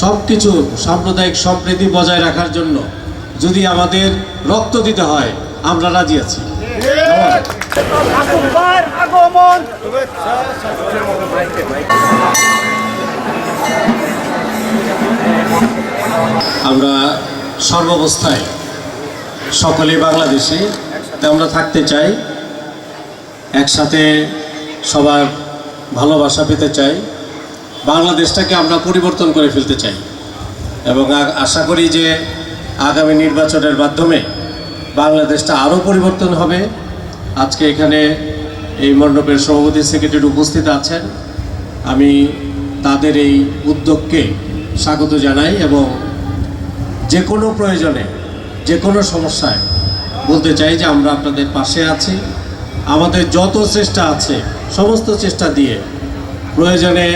সব কিছু সাম্প্রদায়িক সম্প্রীতি বজায় রাখার জন্য যদি আমাদের রক্ত দিতে হয় আমরা রাজি আছি। আগমন। আমরা সর্বাবস্থায় সকলে বাংলাদেশে আমরা থাকতে চাই একসাথে সবার ভালোবাসা পেতে চাই। বাংলাদেশটাকে আমরা পরিবর্তন করে ফেলতে চাই। এবং আশা করি যে আগামী নির্বাচনের মাধ্যমে বাংলাদেশটা আরও পরিবর্তন হবে। আজকে এখানে এই মণ্ডপের সভাপতি সেক্রেটারি উপস্থিত আছেন। আমি তাদের এই উদ্যোগকে স্বাগত জানাই এবং যে কোনো প্রয়োজনে, যে কোনো সমস্যায় বলতে চাই যে আমরা আপনাদের পাশে আছি। আমাদের যত চেষ্টা আছে, সমস্ত চেষ্টা দিয়ে প্রয়োজনে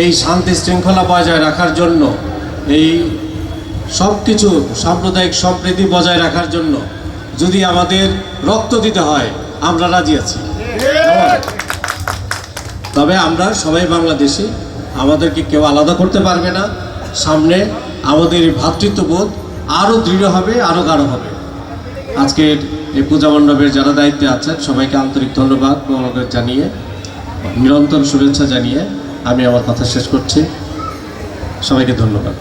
এই শান্তি শৃঙ্খলা বজায় রাখার জন্য, এই সব কিছু সাম্প্রদায়িক সম্প্রীতি বজায় রাখার জন্য যদি আমাদের রক্ত দিতে হয়, আমরা রাজি আছি। তবে আমরা সবাই বাংলাদেশি, আমাদেরকে কেউ আলাদা করতে পারবে না। সামনে আমাদের এই ভ্রাতৃত্ববোধ আরও দৃঢ় হবে আরও গাঢ় হবে। আজকের এই পূজা মণ্ডপের যারা দায়িত্বে আছেন, সবাইকে আন্তরিক ধন্যবাদ জানিয়ে, নিরন্তর শুভেচ্ছা জানিয়ে আমি আমার কথা শেষ করছি। সবাইকে ধন্যবাদ।